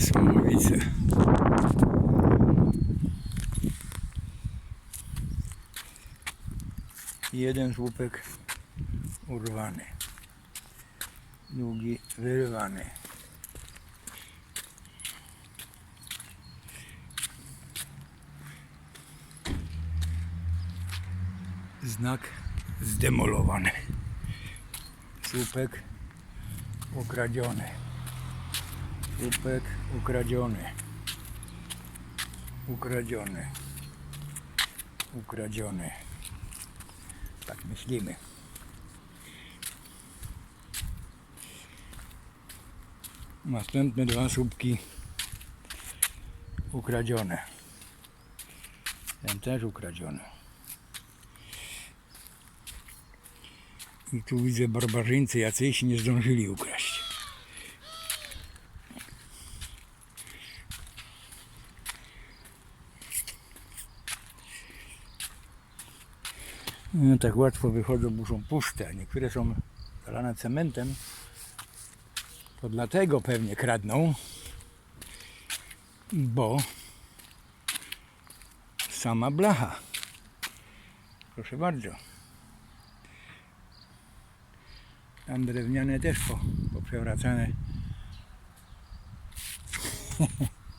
Słowowice. Jeden słupek urwany. Drugi wyrwany. Znak zdemolowany. Słupek ukradziony. Słupek ukradziony. Ukradziony. Ukradziony. Tak myślimy. Następne dwa słupki ukradzione. Ten też ukradziony. I tu widzę barbarzyńcy jacyś nie zdążyli ukraść. No, tak łatwo wychodzą, są puste, a niektóre są zalane cementem. To dlatego pewnie kradną, bo sama blacha. Proszę bardzo. Tam drewniane też po, poprzewracane.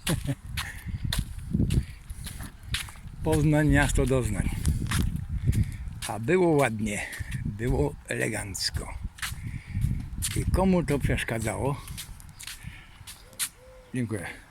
Poznań, miasto doznań. A było ładnie, było elegancko. I komu to przeszkadzało? Dziękuję.